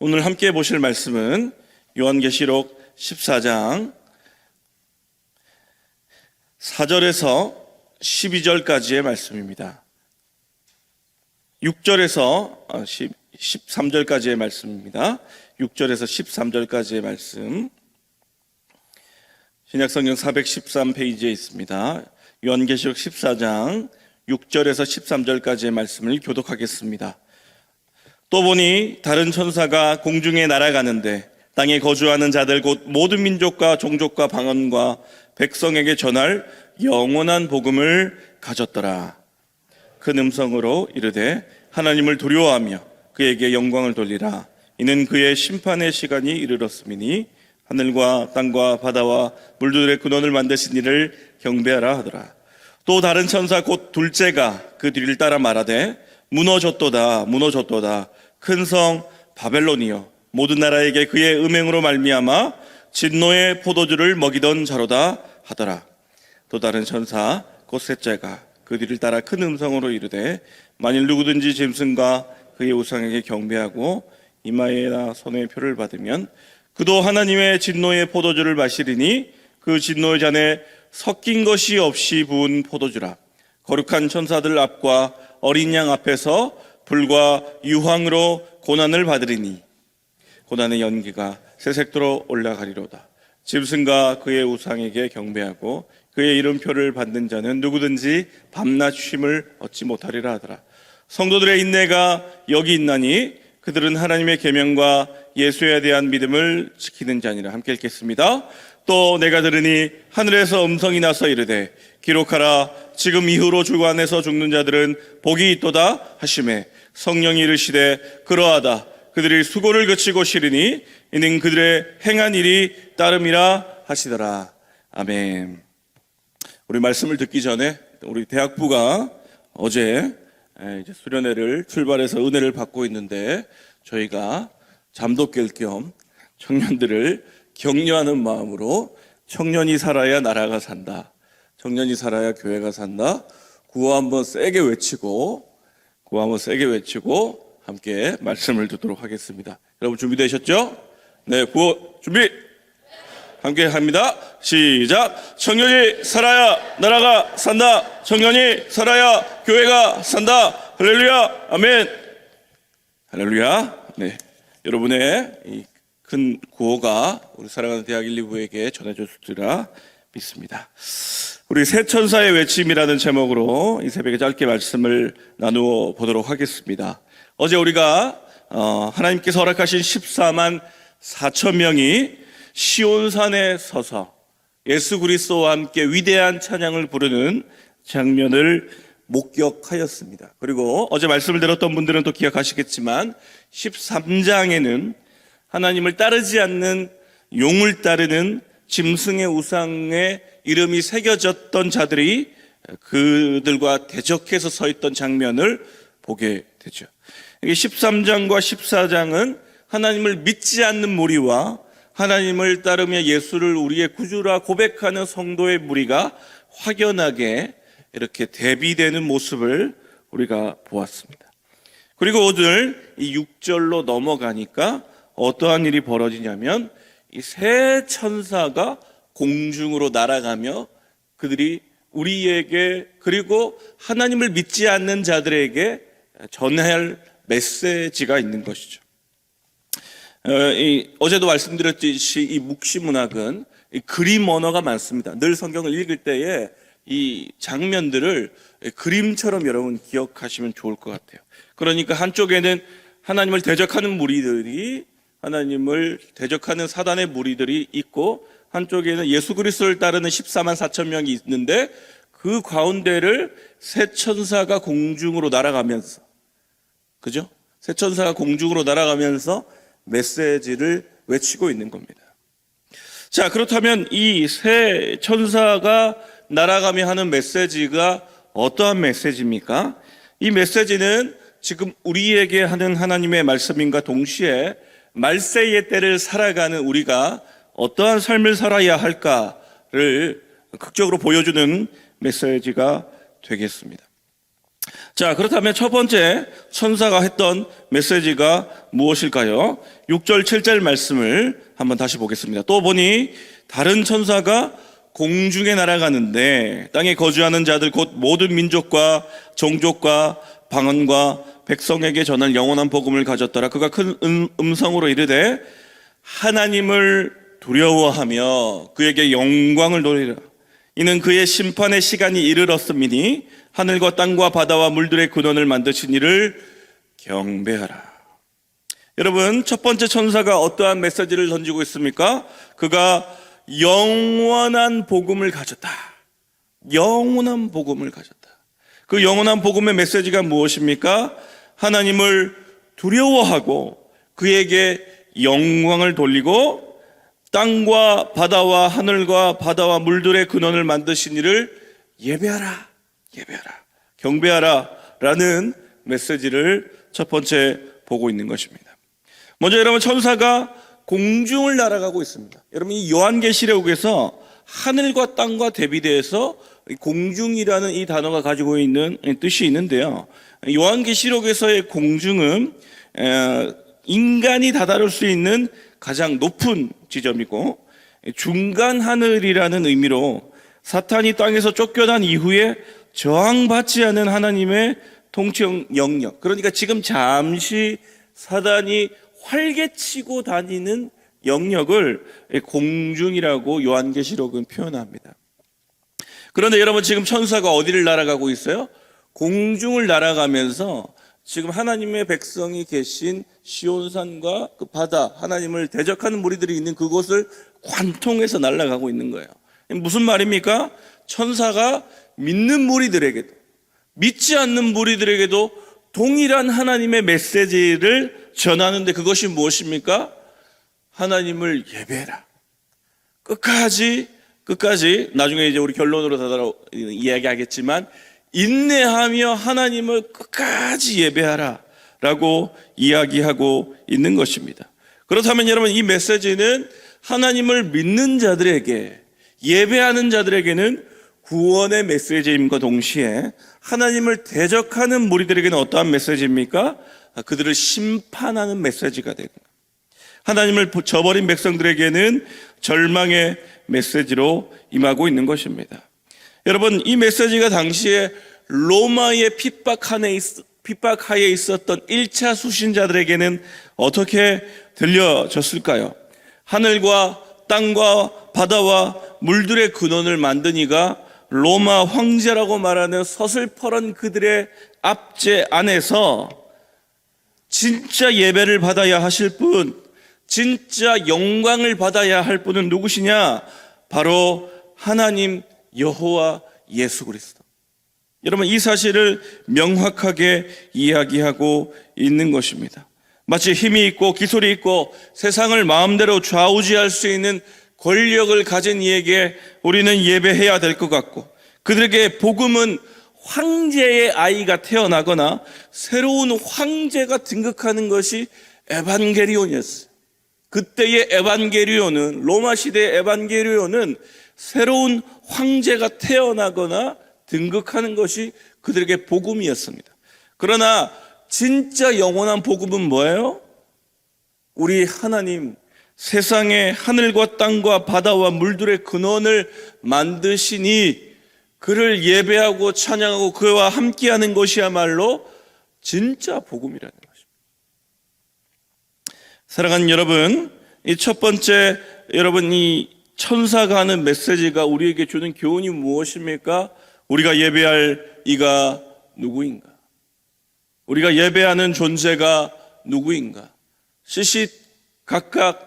오늘 함께 보실 말씀은 요한계시록 14장 4절에서 12절까지의 말씀입니다. 6절에서 13절까지의 말씀입니다. 6절에서 13절까지의 말씀. 신약성경 413페이지에 있습니다. 요한계시록 14장 6절에서 13절까지의 말씀을 교독하겠습니다. 또 보니 다른 천사가 공중에 날아가는데 땅에 거주하는 자들 곧 모든 민족과 종족과 방언과 백성에게 전할 영원한 복음을 가졌더라. 큰 음성으로 이르되 하나님을 두려워하며 그에게 영광을 돌리라. 이는 그의 심판의 시간이 이르렀음이니 하늘과 땅과 바다와 물들의 근원을 만드신 이를 경배하라 하더라. 또 다른 천사 곧 둘째가 그 뒤를 따라 말하되 무너졌도다 무너졌도다 큰 성 바벨론이여 모든 나라에게 그의 음행으로 말미암아 진노의 포도주를 먹이던 자로다 하더라. 또 다른 천사 곧 셋째가 그 뒤를 따라 큰 음성으로 이르되 만일 누구든지 짐승과 그의 우상에게 경배하고 이마에나 손에 표를 받으면 그도 하나님의 진노의 포도주를 마시리니 그 진노의 잔에 섞인 것이 없이 부은 포도주라 거룩한 천사들 앞과 어린 양 앞에서 불과 유황으로 고난을 받으리니 고난의 연기가 새색도로 올라가리로다. 짐승과 그의 우상에게 경배하고 그의 이름표를 받는 자는 누구든지 밤낮 쉼을 얻지 못하리라 하더라. 성도들의 인내가 여기 있나니 그들은 하나님의 계명과 예수에 대한 믿음을 지키는 자니라 함께 읽겠습니다. 또 내가 들으니 하늘에서 음성이 나서 이르되 기록하라 지금 이후로 주관에서 죽는 자들은 복이 있도다 하심에 성령이 이르시되 그러하다 그들이 수고를 그치고 쉬리니 이는 그들의 행한 일이 따름이라 하시더라 아멘. 우리 말씀을 듣기 전에 우리 대학부가 어제 이제 수련회를 출발해서 은혜를 받고 있는데 저희가 잠도 깰 겸 청년들을 격려하는 마음으로 청년이 살아야 나라가 산다. 청년이 살아야 교회가 산다. 구호 한번 세게 외치고 구호 한번 세게 외치고 함께 말씀을 듣도록 하겠습니다. 여러분 준비되셨죠? 네, 구호 준비. 함께 합니다. 시작. 청년이 살아야 나라가 산다. 청년이 살아야 교회가 산다. 할렐루야. 아멘. 할렐루야. 네. 여러분의 이 큰 구호가 우리 사랑하는 대학 1, 2부에게 전해졌으리라 믿습니다. 우리 새 천사의 외침이라는 제목으로 이 새벽에 짧게 말씀을 나누어 보도록 하겠습니다. 어제 우리가 어, 하나님께서 허락하신 14만 4천 명이 시온산에 서서 예수 그리스도와 함께 위대한 찬양을 부르는 장면을 목격하였습니다. 그리고 어제 말씀을 들었던 분들은 또 기억하시겠지만 13장에는 하나님을 따르지 않는 용을 따르는 짐승의 우상의 이름이 새겨졌던 자들이 그들과 대적해서 서 있던 장면을 보게 되죠. 13장과 14장은 하나님을 믿지 않는 무리와 하나님을 따르며 예수를 우리의 구주라 고백하는 성도의 무리가 확연하게 이렇게 대비되는 모습을 우리가 보았습니다. 그리고 오늘 이 6절로 넘어가니까 어떠한 일이 벌어지냐면 이새 천사가 공중으로 날아가며 그들이 우리에게 그리고 하나님을 믿지 않는 자들에게 전할 메시지가 있는 것이죠. 어, 제도 말씀드렸듯이 이 묵시 문학은 이 그림 언어가 많습니다. 늘 성경을 읽을 때에 이 장면들을 그림처럼 여러분 기억하시면 좋을 것 같아요. 그러니까 한쪽에는 하나님을 대적하는 무리들이 하나님을 대적하는 사단의 무리들이 있고 한쪽에는 예수 그리스도를 따르는 14만 4천 명이 있는데 그 가운데를 새 천사가 공중으로 날아가면서 그죠? 새 천사가 공중으로 날아가면서 메시지를 외치고 있는 겁니다. 자, 그렇다면 이 새 천사가 날아가며 하는 메시지가 어떠한 메시지입니까? 이 메시지는 지금 우리에게 하는 하나님의 말씀인가 동시에 말세의 때를 살아가는 우리가 어떠한 삶을 살아야 할까를 극적으로 보여주는 메시지가 되겠습니다. 자, 그렇다면 첫 번째 천사가 했던 메시지가 무엇일까요? 6절, 7절 말씀을 한번 다시 보겠습니다. 또 보니 다른 천사가 공중에 날아가는데 땅에 거주하는 자들 곧 모든 민족과 종족과 방언과 백성에게 전할 영원한 복음을 가졌더라. 그가 큰 음, 음성으로 이르되 하나님을 두려워하며 그에게 영광을 돌리라. 이는 그의 심판의 시간이 이르렀음이니 하늘과 땅과 바다와 물들의 근원을 만드신 이를 경배하라. 여러분, 첫 번째 천사가 어떠한 메시지를 던지고 있습니까? 그가 영원한 복음을 가졌다. 영원한 복음을 가졌다. 그 영원한 복음의 메시지가 무엇입니까? 하나님을 두려워하고 그에게 영광을 돌리고 땅과 바다와 하늘과 바다와 물들의 근원을 만드신 이를 예배하라, 예배하라, 경배하라 라는 메시지를 첫 번째 보고 있는 것입니다. 먼저 여러분 천사가 공중을 날아가고 있습니다. 여러분 이 요한계시록에서 하늘과 땅과 대비돼서 공중이라는 이 단어가 가지고 있는 뜻이 있는데요. 요한계시록에서의 공중은 에, 인간이 다다를 수 있는 가장 높은 지점이고 중간 하늘이라는 의미로 사탄이 땅에서 쫓겨난 이후에 저항받지 않은 하나님의 통치 영역. 그러니까 지금 잠시 사단이 활개치고 다니는 영역을 공중이라고 요한계시록은 표현합니다. 그런데 여러분 지금 천사가 어디를 날아가고 있어요? 공중을 날아가면서 지금 하나님의 백성이 계신 시온산과 그 바다, 하나님을 대적하는 무리들이 있는 그곳을 관통해서 날아가고 있는 거예요. 무슨 말입니까? 천사가 믿는 무리들에게도, 믿지 않는 무리들에게도 동일한 하나님의 메시지를 전하는데 그것이 무엇입니까? 하나님을 예배해라. 끝까지, 끝까지, 나중에 이제 우리 결론으로 다다로 이야기하겠지만, 인내하며 하나님을 끝까지 예배하라. 라고 이야기하고 있는 것입니다. 그렇다면 여러분, 이 메시지는 하나님을 믿는 자들에게, 예배하는 자들에게는 구원의 메시지임과 동시에 하나님을 대적하는 무리들에게는 어떠한 메시지입니까? 그들을 심판하는 메시지가 거예요. 하나님을 저버린 백성들에게는 절망의 메시지로 임하고 있는 것입니다. 여러분, 이 메시지가 당시에 로마의 핍박하에, 있, 핍박 하에 있었던 1차 수신자들에게는 어떻게 들려졌을까요? 하늘과 땅과 바다와 물들의 근원을 만든 이가 로마 황제라고 말하는 서슬퍼런 그들의 압제 안에서 진짜 예배를 받아야 하실 분, 진짜 영광을 받아야 할 분은 누구시냐? 바로 하나님 여호와 예수 그리스도. 여러분 이 사실을 명확하게 이야기하고 있는 것입니다. 마치 힘이 있고 기술이 있고 세상을 마음대로 좌우지할 수 있는 권력을 가진 이에게 우리는 예배해야 될 것 같고 그들에게 복음은 황제의 아이가 태어나거나 새로운 황제가 등극하는 것이 에반게리온이었어요. 그때의 에반게리온은 로마 시대의 에반게리온은 새로운 황제가 태어나거나 등극하는 것이 그들에게 복음이었습니다. 그러나 진짜 영원한 복음은 뭐예요? 우리 하나님 세상의 하늘과 땅과 바다와 물들의 근원을 만드시니 그를 예배하고 찬양하고 그와 함께하는 것이야말로 진짜 복음이라는. 사랑하는 여러분, 이 첫 번째 여러분 이 천사가 하는 메시지가 우리에게 주는 교훈이 무엇입니까? 우리가 예배할 이가 누구인가? 우리가 예배하는 존재가 누구인가? 시시 각각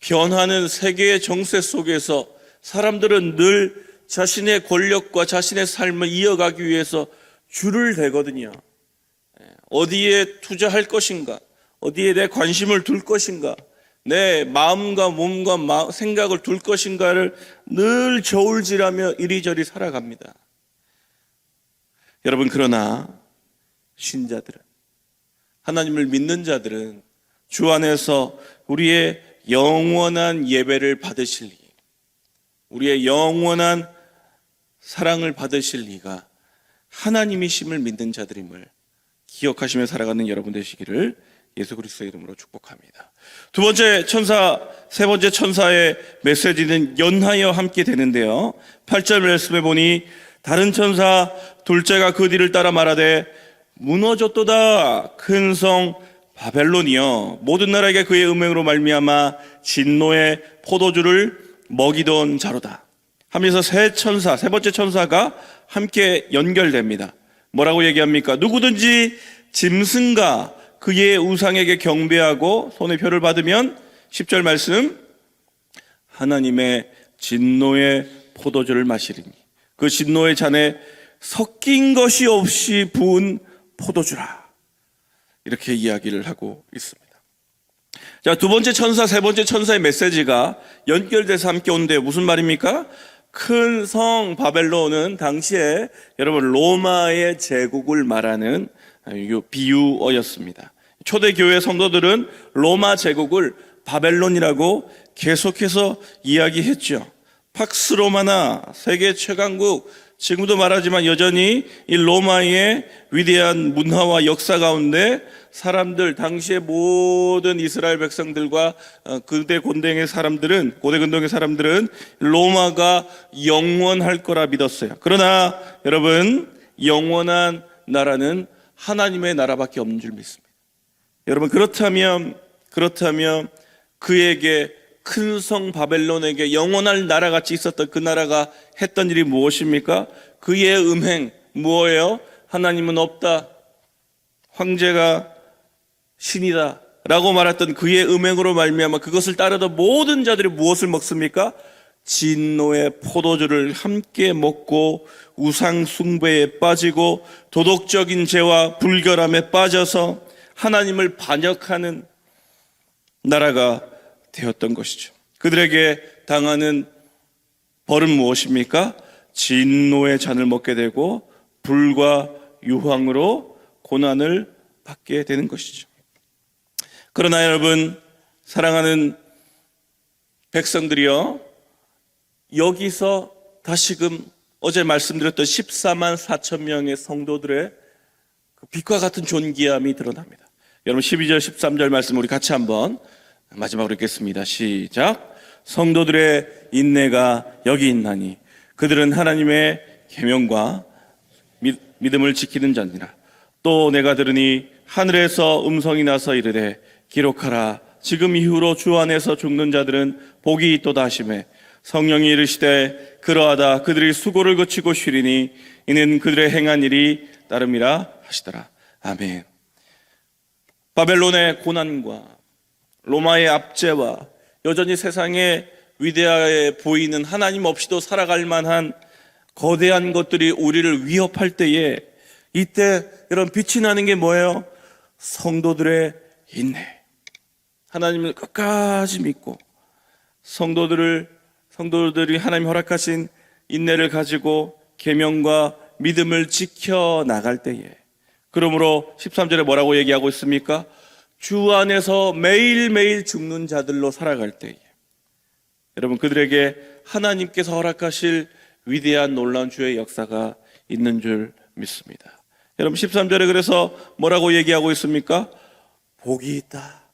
변하는 세계의 정세 속에서 사람들은 늘 자신의 권력과 자신의 삶을 이어가기 위해서 줄을 대거든요. 어디에 투자할 것인가? 어디에 내 관심을 둘 것인가? 내 마음과 몸과 생각을 둘 것인가를 늘 저울질하며 이리저리 살아갑니다. 여러분, 그러나 신자들은, 하나님을 믿는 자들은 주 안에서 우리의 영원한 예배를 받으실 리, 우리의 영원한 사랑을 받으실 리가 하나님이심을 믿는 자들임을 기억하시며 살아가는 여러분 되시기를 예수 그리스도의 이름으로 축복합니다. 두 번째 천사, 세 번째 천사의 메시지는 연하여 함께 되는데요. 8절 말씀에 보니 다른 천사 둘째가 그 뒤를 따라 말하되 무너졌도다 큰 성 바벨론이여 모든 나라에게 그의 음행으로 말미암아 진노의 포도주를 먹이던 자로다. 하면서 세 천사, 세 번째 천사가 함께 연결됩니다. 뭐라고 얘기합니까? 누구든지 짐승과 그의 우상에게 경배하고 손의 표를 받으면 10절 말씀 하나님의 진노의 포도주를 마시리니 그 진노의 잔에 섞인 것이 없이 부은 포도주라. 이렇게 이야기를 하고 있습니다. 자, 두 번째 천사, 세 번째 천사의 메시지가 연결돼서 함께 오는데 무슨 말입니까? 큰 성 바벨론은 당시에 여러분 로마의 제국을 말하는 비유어였습니다. 초대교회 성도들은 로마 제국을 바벨론이라고 계속해서 이야기했죠. 팍스 로마나 세계 최강국 지금도 말하지만 여전히 이 로마의 위대한 문화와 역사 가운데 사람들 당시의 모든 이스라엘 백성들과 어, 그대 곤댕의 사람들은 고대 근동의 사람들은 로마가 영원할 거라 믿었어요. 그러나 여러분 영원한 나라는 하나님의 나라밖에 없는 줄 믿습니다. 여러분 그렇다면 그렇다면 그에게 큰 성 바벨론에게 영원할 나라 같이 있었던 그 나라가 했던 일이 무엇입니까? 그의 음행 무엇예요? 하나님은 없다. 황제가 신이다. 라고 말했던 그의 음행으로 말미암아 그것을 따르던 모든 자들이 무엇을 먹습니까? 진노의 포도주를 함께 먹고 우상 숭배에 빠지고 도덕적인 죄와 불결함에 빠져서 하나님을 반역하는 나라가 되었던 것이죠. 그들에게 당하는 벌은 무엇입니까? 진노의 잔을 먹게 되고 불과 유황으로 고난을 받게 되는 것이죠. 그러나 여러분, 사랑하는 백성들이여, 여기서 다시금 어제 말씀드렸던 14만 4천 명의 성도들의 그 빛과 같은 존귀함이 드러납니다. 여러분 12절 13절 말씀 우리 같이 한번 마지막으로 읽겠습니다. 시작. 성도들의 인내가 여기 있나니 그들은 하나님의 계명과 믿음을 지키는 자니라. 또 내가 들으니 하늘에서 음성이 나서 이르되 기록하라. 지금 이후로 주 안에서 죽는 자들은 복이 있도다 하심에 성령이 이르시되 그러하다 그들이 수고를 거치고 쉬리니 이는 그들의 행한 일이 따름이라 하시더라. 아멘. 바벨론의 고난과 로마의 압제와 여전히 세상에 위대하게 보이는 하나님 없이도 살아갈 만한 거대한 것들이 우리를 위협할 때에 이때 이런 빛이 나는 게 뭐예요? 성도들의 인내. 하나님을 끝까지 믿고 성도들을 성도들이 하나님 허락하신 인내를 가지고 계명과 믿음을 지켜 나갈 때에 그러므로 13절에 뭐라고 얘기하고 있습니까? 주 안에서 매일매일 죽는 자들로 살아갈 때에 여러분 그들에게 하나님께서 허락하실 위대한 놀라운 주의 역사가 있는 줄 믿습니다. 여러분 13절에 그래서 뭐라고 얘기하고 있습니까? 복이 있다.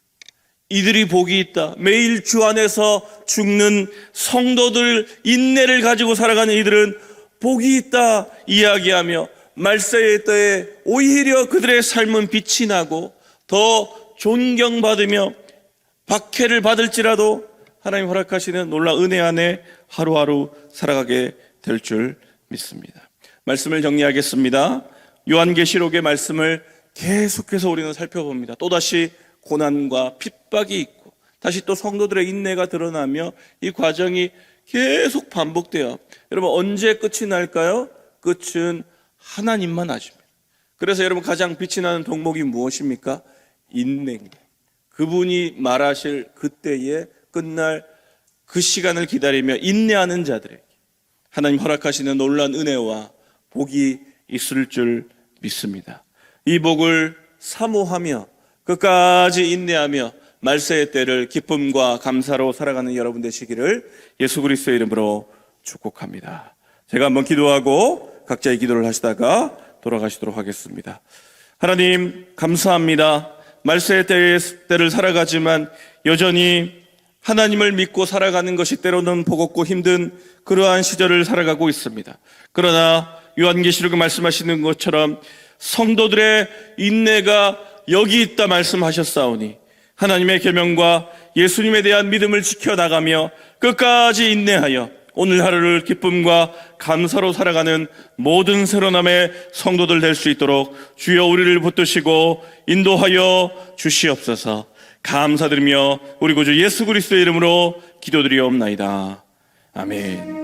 이들이 복이 있다. 매일 주 안에서 죽는 성도들 인내를 가지고 살아가는 이들은 복이 있다 이야기하며 말세의 때에 오히려 그들의 삶은 빛이 나고 더 존경받으며 박해를 받을지라도 하나님 허락하시는 놀라 은혜 안에 하루하루 살아가게 될 줄 믿습니다. 말씀을 정리하겠습니다. 요한계시록의 말씀을 계속해서 우리는 살펴봅니다. 또다시 고난과 핍박이 있고 다시 또 성도들의 인내가 드러나며 이 과정이 계속 반복돼요. 여러분 언제 끝이 날까요? 끝은 하나님만 아십니다. 그래서 여러분 가장 빛이 나는 덕목이 무엇입니까? 인내입니다. 그분이 말하실 그때에 끝날 그 시간을 기다리며 인내하는 자들에게 하나님 허락하시는 놀란 은혜와 복이 있을 줄 믿습니다. 이 복을 사모하며 끝까지 인내하며 말세의 때를 기쁨과 감사로 살아가는 여러분 되시기를 예수 그리스도의 이름으로 축복합니다. 제가 한번 기도하고 각자의 기도를 하시다가 돌아가시도록 하겠습니다. 하나님 감사합니다. 말세의 때를 살아가지만 여전히 하나님을 믿고 살아가는 것이 때로는 버겁고 힘든 그러한 시절을 살아가고 있습니다. 그러나 요한계시록 말씀하시는 것처럼 성도들의 인내가 여기 있다 말씀하셨사오니 하나님의 계명과 예수님에 대한 믿음을 지켜 나가며 끝까지 인내하여 오늘 하루를 기쁨과 감사로 살아가는 모든 새로남의 성도들 될 수 있도록 주여 우리를 붙드시고 인도하여 주시옵소서 감사드리며 우리 구주 예수 그리스도의 이름으로 기도드리옵나이다. 아멘.